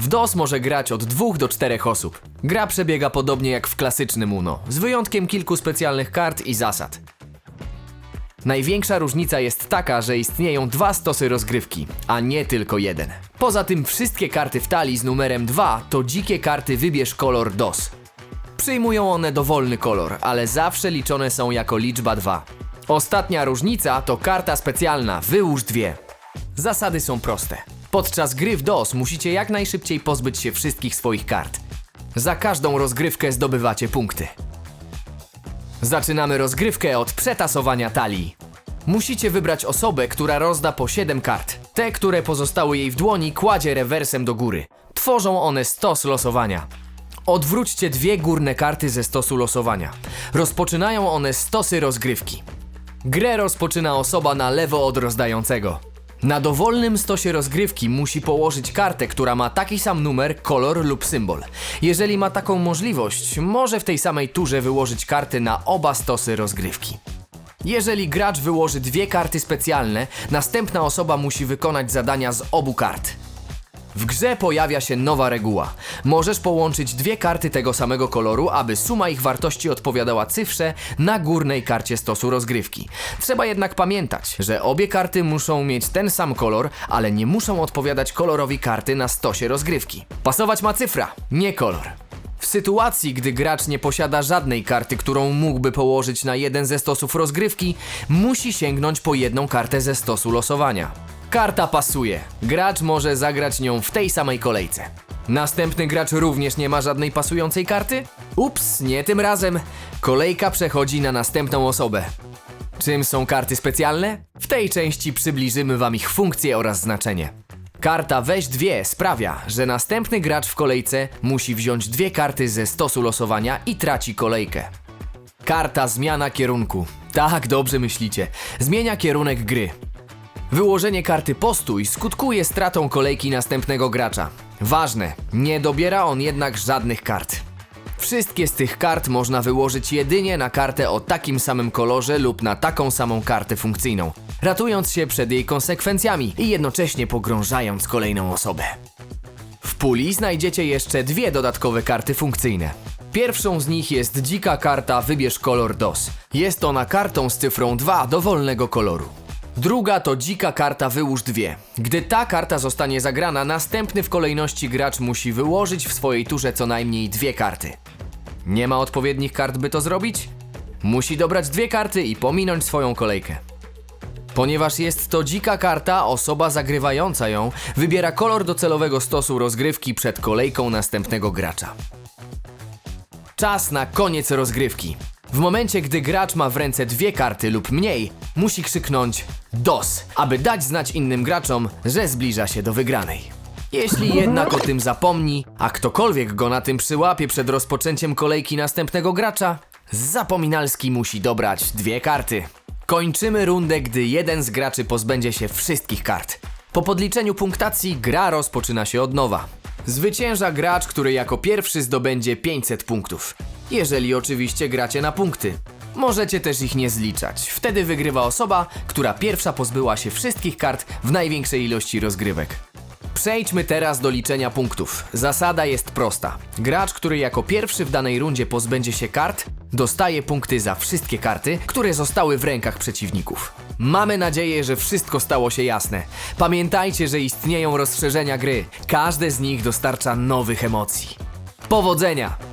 W DOS może grać od dwóch do czterech osób. Gra przebiega podobnie jak w klasycznym UNO, z wyjątkiem kilku specjalnych kart i zasad. Największa różnica jest taka, że istnieją dwa stosy rozgrywki, a nie tylko jeden. Poza tym wszystkie karty w talii z numerem 2 to dzikie karty wybierz kolor DOS. Przyjmują one dowolny kolor, ale zawsze liczone są jako liczba 2. Ostatnia różnica to karta specjalna wyłóż dwie. Zasady są proste. Podczas gry w DOS musicie jak najszybciej pozbyć się wszystkich swoich kart. Za każdą rozgrywkę zdobywacie punkty. Zaczynamy rozgrywkę od przetasowania talii. Musicie wybrać osobę, która rozda po 7 kart. Te, które pozostały jej w dłoni, kładzie rewersem do góry. Tworzą one stos losowania. Odwróćcie dwie górne karty ze stosu losowania. Rozpoczynają one stosy rozgrywki. Grę rozpoczyna osoba na lewo od rozdającego. Na dowolnym stosie rozgrywki musi położyć kartę, która ma taki sam numer, kolor lub symbol. Jeżeli ma taką możliwość, może w tej samej turze wyłożyć karty na oba stosy rozgrywki. Jeżeli gracz wyłoży dwie karty specjalne, następna osoba musi wykonać zadania z obu kart. W grze pojawia się nowa reguła. Możesz połączyć dwie karty tego samego koloru, aby suma ich wartości odpowiadała cyfrze na górnej karcie stosu rozgrywki. Trzeba jednak pamiętać, że obie karty muszą mieć ten sam kolor, ale nie muszą odpowiadać kolorowi karty na stosie rozgrywki. Pasować ma cyfra, nie kolor. W sytuacji, gdy gracz nie posiada żadnej karty, którą mógłby położyć na jeden ze stosów rozgrywki, musi sięgnąć po jedną kartę ze stosu losowania. Karta pasuje. Gracz może zagrać nią w tej samej kolejce. Następny gracz również nie ma żadnej pasującej karty? Ups, nie tym razem. Kolejka przechodzi na następną osobę. Czym są karty specjalne? W tej części przybliżymy Wam ich funkcje oraz znaczenie. Karta weź dwie sprawia, że następny gracz w kolejce musi wziąć dwie karty ze stosu losowania i traci kolejkę. Karta zmiana kierunku. Tak, dobrze myślicie. Zmienia kierunek gry. Wyłożenie karty postój skutkuje stratą kolejki następnego gracza. Ważne, nie dobiera on jednak żadnych kart. Wszystkie z tych kart można wyłożyć jedynie na kartę o takim samym kolorze lub na taką samą kartę funkcyjną, ratując się przed jej konsekwencjami i jednocześnie pogrążając kolejną osobę. W puli znajdziecie jeszcze dwie dodatkowe karty funkcyjne. Pierwszą z nich jest dzika karta Wybierz kolor DOS. Jest ona kartą z cyfrą 2 dowolnego koloru. Druga to dzika karta Wyłóż dwie. Gdy ta karta zostanie zagrana, następny w kolejności gracz musi wyłożyć w swojej turze co najmniej dwie karty. Nie ma odpowiednich kart, by to zrobić? Musi dobrać dwie karty i pominąć swoją kolejkę. Ponieważ jest to dzika karta, osoba zagrywająca ją wybiera kolor docelowego stosu rozgrywki przed kolejką następnego gracza. Czas na koniec rozgrywki. W momencie, gdy gracz ma w ręce dwie karty lub mniej, musi krzyknąć DOS, aby dać znać innym graczom, że zbliża się do wygranej. Jeśli jednak o tym zapomni, a ktokolwiek go na tym przyłapie przed rozpoczęciem kolejki następnego gracza, Zapominalski musi dobrać dwie karty. Kończymy rundę, gdy jeden z graczy pozbędzie się wszystkich kart. Po podliczeniu punktacji gra rozpoczyna się od nowa. Zwycięża gracz, który jako pierwszy zdobędzie 500 punktów. Jeżeli oczywiście gracie na punkty. Możecie też ich nie zliczać. Wtedy wygrywa osoba, która pierwsza pozbyła się wszystkich kart w największej ilości rozgrywek. Przejdźmy teraz do liczenia punktów. Zasada jest prosta. Gracz, który jako pierwszy w danej rundzie pozbędzie się kart, dostaje punkty za wszystkie karty, które zostały w rękach przeciwników. Mamy nadzieję, że wszystko stało się jasne. Pamiętajcie, że istnieją rozszerzenia gry. Każde z nich dostarcza nowych emocji. Powodzenia!